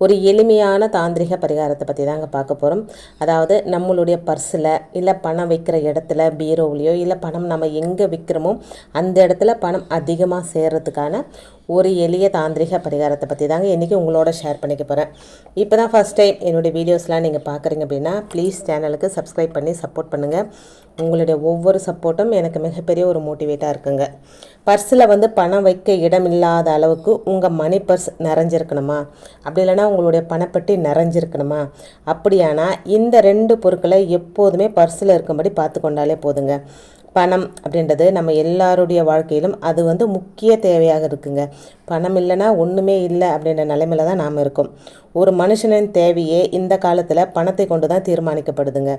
ஒரு எளிமையான தாந்திரிக பரிகாரத்தை பற்றி தாங்க பார்க்க போகிறோம் அதாவது நம்மளுடைய பர்ஸில் இல்லை பணம் வைக்கிற இடத்துல பீரோவிலையோ இல்லை பணம் நம்ம எங்கே விற்கிறோமோ அந்த இடத்துல பணம் அதிகமாக சேர்கிறதுக்கான ஒரு எளிய தாந்திரிக பரிகாரத்தை பற்றி தாங்க இன்றைக்கி உங்களோட ஷேர் பண்ணிக்க போகிறேன் இப்போ தான் ஃபஸ்ட் டைம் என்னுடைய வீடியோஸ்லாம் நீங்கள் பார்க்குறீங்க அப்படின்னா ப்ளீஸ் சேனலுக்கு சப்ஸ்கிரைப் பண்ணி சப்போர்ட் பண்ணுங்கள் உங்களுடைய ஒவ்வொரு சப்போர்ட்டும் எனக்கு மிகப்பெரிய ஒரு மோட்டிவேட்டாக இருக்குங்க. பர்ஸில் வந்து பணம் வைக்க இடம் இல்லாத அளவுக்கு உங்கள் மணி பர்ஸ் நிறைஞ்சிருக்கணுமா? அப்படி இல்லைன்னா உங்களுடைய பணப்பட்டி நிறைஞ்சிருக்கணுமா? அப்படியானா இந்த ரெண்டு பொருட்களை எப்போதுமே பர்ஸில் இருக்கும்படி பார்த்து கொண்டாலே போதுங்க. பணம் அப்படின்றது நம்ம எல்லாருடைய வாழ்க்கையிலும் அது வந்து முக்கிய தேவையாக இருக்குங்க. பணம் இல்லைன்னா ஒன்றுமே இல்லை அப்படின்ற நிலைமையில தான் நாம் இருக்கோம். ஒரு மனுஷனின் தேவையே இந்த காலத்தில் பணத்தை கொண்டு தான் தீர்மானிக்கப்படுதுங்க.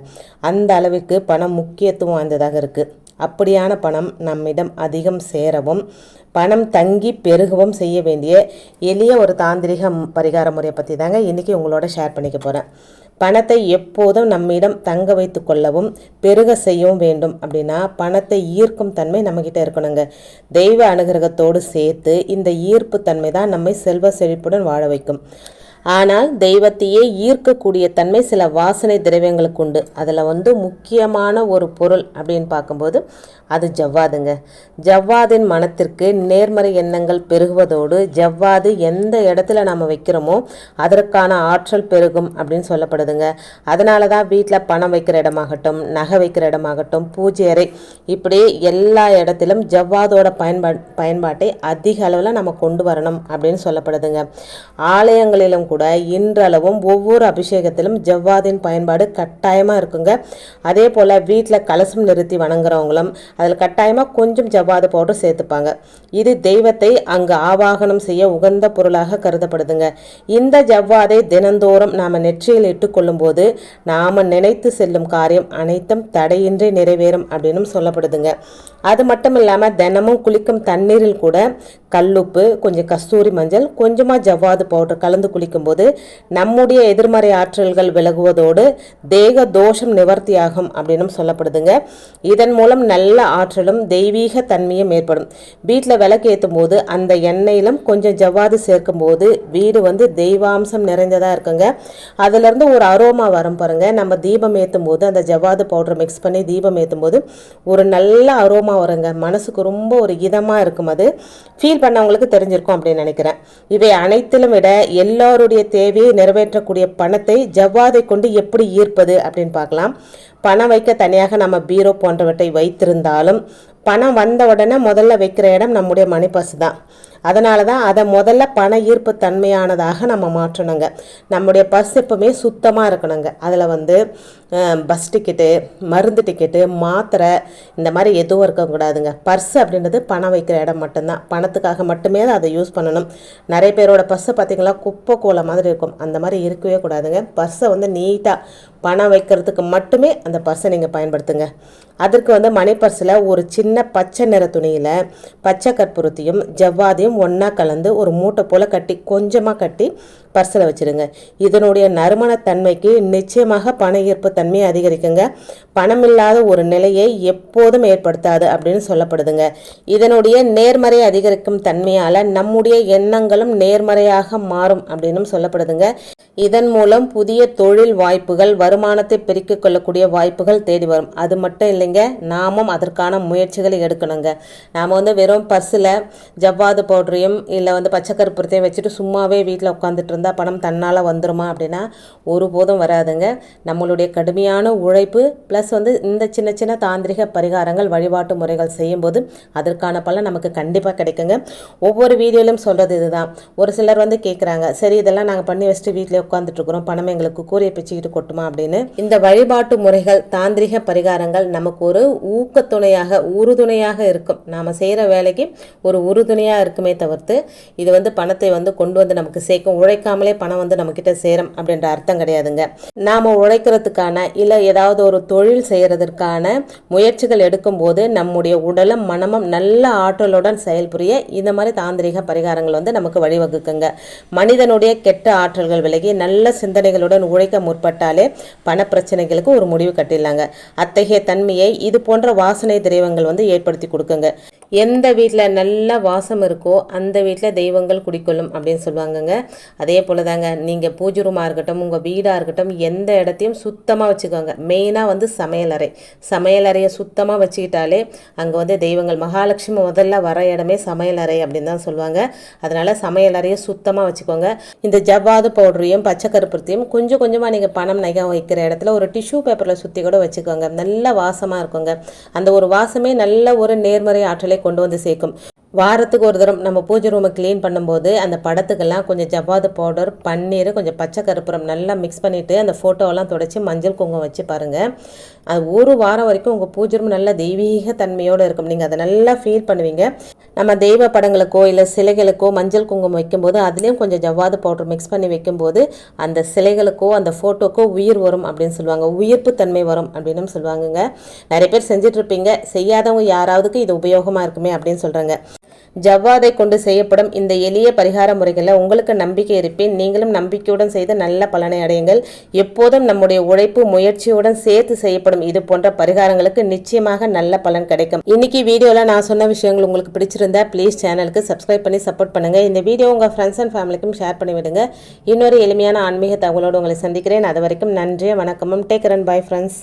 அந்த அளவுக்கு பணம் முக்கியத்துவம் வாய்ந்ததாக இருக்குது அப்படியான பணம் நம்மிடம் அதிகம் சேரவும் பணம் தங்கி பெருகவும் செய்ய வேண்டிய எளிய ஒரு தாந்திரிக பரிகார முறையை பற்றி தாங்க இன்றைக்கி உங்களோட ஷேர் பண்ணிக்க போகிறேன் பணத்தை எப்போதும் நம்மிடம் தங்க வைத்து கொள்ளவும் பெருக செய்யவும் வேண்டும். அப்படின்னா பணத்தை ஈர்க்கும் தன்மை நம்மக்கிட்ட இருக்கணுங்க. தெய்வ அனுகிரகத்தோடு சேர்த்து இந்த ஈர்ப்பு தன்மை தான் நம்மை செல்வ செழிப்புடன் வாழ வைக்கும். ஆனால் தெய்வத்தையே ஈர்க்கக்கூடிய தன்மை சில வாசனை திரவியங்களுக்கு உண்டு. அதில் வந்து முக்கியமான ஒரு பொருள் அப்படின்னு பார்க்கும்போது அது ஜவ்வாதுங்க. ஜவ்வாதின் மனத்திற்கு நேர்மறை எண்ணங்கள் பெருகுவதோடு ஜவ்வாது எந்த இடத்துல நம்ம வைக்கிறோமோ அதற்கான ஆற்றல் பெருகும் அப்படின்னு சொல்லப்படுதுங்க. அதனால தான் வீட்டில் பணம் வைக்கிற இடமாகட்டும் நகை வைக்கிற இடமாகட்டும் பூஜை அறை இப்படி எல்லா இடத்திலும் ஜவ்வாதோட பயன்பா பயன்பாட்டை அதிக அளவில் நம்ம கொண்டு வரணும் அப்படின்னு சொல்லப்படுதுங்க. ஆலயங்களிலும் கூட கூட இன்றளவும் ஒவ்வொரு அபிஷேகத்திலும் ஜவ்வாதின் பயன்பாடு கட்டாயமாக இருக்குங்க. அதே போல் வீட்டில் கலசம் நிறுத்தி வணங்குறவங்களும் அதில் கட்டாயமாக கொஞ்சம் ஜவ்வாது பவுடர் சேர்த்துப்பாங்க. இது தெய்வத்தை அங்கு ஆவாகனம் செய்ய உகந்த பொருளாக கருதப்படுதுங்க. இந்த ஜவ்வாதை தினந்தோறும் நாம் நெற்றியில் இட்டுக்கொள்ளும்போது நாம் நினைத்து செல்லும் காரியம் அனைத்தும் தடையின்றி நிறைவேறும் அப்படின்னு சொல்லப்படுதுங்க. அது மட்டும் இல்லாமல் தினமும் குளிக்கும் தண்ணீரில் கூட கல்லுப்பு கொஞ்சம் கஸ்தூரி மஞ்சள் கொஞ்சமாக ஜவ்வாது பவுடர் கலந்து குளிக்கும்போது நம்முடைய எதிர்மறை ஆற்றல்கள் விலகுவதோடு தேக தோஷம் நிவர்த்தியாகும் அப்படின்னு சொல்லப்படுதுங்க. இதன் மூலம் நல்ல ஆற்றலும் தெய்வீக தன்மையும் ஏற்படும். வீட்டில் விளக்கு ஏற்றும் போது அந்த எண்ணெயிலும் கொஞ்சம் ஜவ்வாது சேர்க்கும் போது வீடு வந்து தெய்வாம்சம் நிறைந்ததாக இருக்குங்க. அதுலேருந்து ஒரு அரோமா வரும் பாருங்கள் நம்ம தீபம் ஏற்றும் போது அந்த ஜவ்வாது பவுடர் மிக்ஸ் பண்ணி தீபம் ஏற்றும் போது ஒரு நல்ல அரோமா வருங்க மனசுக்கு ரொம்ப ஒரு இதமாக இருக்கும் அது. ஃபீல் பண்ணவங்களுக்கு தெரிஞ்சிருக்கும் அப்படின்னு நினைக்கிறேன். இவை அனைத்திலும் விட எல்லாருடைய தேவையை நிறைவேற்றக்கூடிய பணத்தை ஜவ்வாதை கொண்டு எப்படி ஈர்ப்பது அப்படின்னு பார்க்கலாம். பணம் வைக்க தனியாக நம்ம பீரோ போன்றவற்றை வைத்திருந்தாலும் பணம் வந்த உடனே முதல்ல வைக்கிற இடம் நம்முடைய மணிப்பசு தான். அதனால தான் அதை முதல்ல பண ஈர்ப்பு தன்மையானதாக நம்ம மாற்றணுங்க. நம்முடைய பஸ் எப்பவுமே சுத்தமாக இருக்கணுங்க. அதில் வந்து பஸ் டிக்கெட்டு மருந்து டிக்கெட்டு மாத்திரை இந்த மாதிரி எதுவும் இருக்கக்கூடாதுங்க பர்ஸ் அப்படின்றது பணம் வைக்கிற இடம் மட்டும்தான். பணத்துக்காக மட்டுமே அதை யூஸ் பண்ணணும். நிறைய பேரோட பர்ஸை பார்த்திங்களா குப்பை கோலை மாதிரி இருக்கும். அந்த மாதிரி இருக்கவே கூடாதுங்க. பர்ஸை வந்து நீட்டாக பணம் வைக்கிறதுக்கு மட்டுமே அந்த பர்ஸை நீங்கள் பயன்படுத்துங்க. அதற்கு வந்து மணி பர்ஸில் ஒரு சின்ன பச்சை நிற துணியில் பச்சை கற்பூரத்தையும் ஜவ்வாதையும் ஒன்றா கலந்து ஒரு மூட்டை போல் கட்டி கொஞ்சமாக கட்டி பர்ஸில் வச்சுருங்க. இதனுடைய நறுமணத்தன்மைக்கு நிச்சயமாக பண ஈர்ப்பு தன்மையை அதிகரிக்குங்க. பணம் இல்லாத ஒரு நிலையை எப்போதும் ஏற்படுத்தாது அப்படின்னு சொல்லப்படுதுங்க. இதனுடைய நேர்மறை அதிகரிக்கும் தன்மையால் நம்முடைய எண்ணங்களும் நேர்மறையாக மாறும் அப்படின்னு சொல்லப்படுதுங்க. இதன் மூலம் புதிய தொழில் வாய்ப்புகள் வருமானத்தை பெருக்கிக் கொள்ளக்கூடிய வாய்ப்புகள் தேடி வரும். அது மட்டும் இல்லை இல்லைங்க. நாமும் அதற்கான முயற்சிகளை எடுக்கணுங்க. நாம் வந்து வெறும் பர்ஸில் ஜவ்வாது பவுடரையும் இல்லை வந்து பச்சைக்கருப்புறத்தையும் வச்சுட்டு சும்மாவே வீட்டில் உட்காந்துட்டு இருந்தால் பணம் தன்னால் வந்துருமா அப்படின்னா ஒருபோதும் வராதுங்க. நம்மளுடைய கடுமையான உழைப்பு ப்ளஸ் வந்து இந்த சின்ன சின்ன தாந்திரிக பரிகாரங்கள் வழிபாட்டு முறைகள் செய்யும்போது அதற்கான பலன் நமக்கு கண்டிப்பாக கிடைக்குங்க. ஒவ்வொரு வீடியோலையும் சொல்கிறது இதுதான். ஒரு சிலர் வந்து கேட்குறாங்க சரி இதெல்லாம் நாங்கள் பண்ணி வச்சுட்டு வீட்டிலே உட்காந்துட்டு இருக்கிறோம் பணம் எங்களுக்கு கூறிய பிச்சுக்கிட்டு கொட்டுமா? அப்படின்னு. இந்த வழிபாட்டு முறைகள் தாந்திரிக பரிகாரங்கள் நமக்கு ஒரு ஊக்கத்துணையாக உறுதுணையாக இருக்கும். நாம் செய்கிற வேலைக்கு ஒரு உறுதுணையாக இருக்குமே தவிர்த்து இது வந்து பணத்தை வந்து கொண்டு வந்து நமக்கு சேர்க்கும். உழைக்காமலே பணம் வந்து நம்மக்கிட்ட சேரும் அப்படின்ற அர்த்தம் கிடையாதுங்க. நாம் உழைக்கிறதுக்கான இல்லை ஏதாவது ஒரு தொழில் செய்கிறதற்கான முயற்சிகள் எடுக்கும்போது நம்முடைய உடலும் மனமும் நல்ல ஆற்றலுடன் செயல்புரிய இந்த மாதிரி தாந்திரிக பரிகாரங்கள் வந்து நமக்கு வழிவகுக்குங்க. மனிதனுடைய கெட்ட ஆற்றல்கள் விலகி நல்ல சிந்தனைகளுடன் உழைக்க முற்பட்டாலே பண பிரச்சனைகளுக்கு ஒரு முடிவு கட்டிடலாங்க. அத்தகைய தன்மையை இது போன்ற வாசனை திரவங்கள் வந்து ஏற்படுத்தி கொடுக்குங்க. எந்த வீட்டில் நல்ல வாசம் இருக்கோ அந்த வீட்டில் தெய்வங்கள் குடிக்கொள்ளும் அப்படின்னு சொல்லுவாங்கங்க. அதே போல் தாங்க நீங்கள் பூஜை ரூமாக இருக்கட்டும் உங்கள் வீடாக இருக்கட்டும் எந்த இடத்தையும் சுத்தமாக வச்சுக்கோங்க. மெயினாக வந்து சமையலறை சமையலறையை சுத்தமாக வச்சுக்கிட்டாலே அங்கே வந்து தெய்வங்கள் மகாலட்சுமி முதல்ல வர இடமே சமையலறை அப்படின்னு தான் சொல்லுவாங்க. அதனால் சமையலறையை சுத்தமாக வச்சுக்கோங்க. இந்த ஜவ்வாது பவுடரையும் பச்சை கருப்பத்தையும் கொஞ்சம் கொஞ்சமாக நீங்கள் பணம் நகை வைக்கிற இடத்துல ஒரு டிஷ்யூ பேப்பரில் சுற்றி கூட வச்சுக்கோங்க. நல்ல வாசமாக இருக்குங்க. அந்த ஒரு வாசமே நல்ல ஒரு நேர்மறை ஆற்றலை கொண்டு வந்து சேர்க்கும். வாரத்துக்கு ஒரு தரம் நம்ம பூஜை ரூமை க்ளீன் பண்ணும்போது அந்த படத்துக்கெல்லாம் கொஞ்சம் ஜவ்வாது பவுடர் பன்னீர் கொஞ்சம் பச்சை கருப்புரம் நல்லா மிக்ஸ் பண்ணிவிட்டு அந்த ஃபோட்டோவெல்லாம் தொடச்சி மஞ்சள் குங்குமம் வச்சு பாருங்கள் அது ஒரு வாரம் வரைக்கும் உங்கள் பூஜை ரூம் நல்ல தெய்வீக தன்மையோடு இருக்கும். நீங்கள் அதை நல்லா ஃபீல் பண்ணுவீங்க. நம்ம தெய்வ படங்களுக்கோ இல்லை சிலைகளுக்கோ மஞ்சள் குங்குமம் வைக்கும்போது அதுலேயும் கொஞ்சம் ஜவ்வாது பவுடர் மிக்ஸ் பண்ணி வைக்கும்போது அந்த சிலைகளுக்கோ அந்த ஃபோட்டோக்கோ உயிர் வரும் அப்படின்னு சொல்லுவாங்க. உயிர்ப்பு தன்மை வரும் அப்படின்னு சொல்லுவாங்கங்க. நிறைய பேர் செஞ்சிட்ருப்பீங்க செய்யாதவங்க யாராவதுக்கு இது உபயோகமாக இருக்குமே அப்படின்னு சொல்கிறாங்க ஜவ்வாதை கொண்டு செய்யப்படும் இந்த எளிய பரிகார முறைகளில் உங்களுக்கு நம்பிக்கை இருப்பேன். நீங்களும் நம்பிக்கையுடன் செய்து நல்ல பலனை அடையுங்கள். எப்போதும் நம்முடைய உழைப்பு முயற்சியுடன் சேர்த்து செய்யப்படும் இது போன்ற பரிகாரங்களுக்கு நிச்சயமாக நல்ல பலன் கிடைக்கும். இன்னைக்கு வீடியோவில் நான் சொன்ன விஷயங்கள் உங்களுக்கு பிடிச்சிருந்தா ப்ளீஸ் சேனலுக்கு சப்ஸ்கிரைப் பண்ணி சப்போர்ட் பண்ணுங்க. இந்த வீடியோ உங்கள் ஃப்ரெண்ட்ஸ் அண்ட் ஃபேமிலிக்கும் ஷேர் பண்ணிவிடுங்க இன்னொரு எளிமையான ஆன்மீக தகவலோடு உங்களை சந்திக்கிறேன். அது வரைக்கும் நன்றி வணக்கமும். Take run bye friends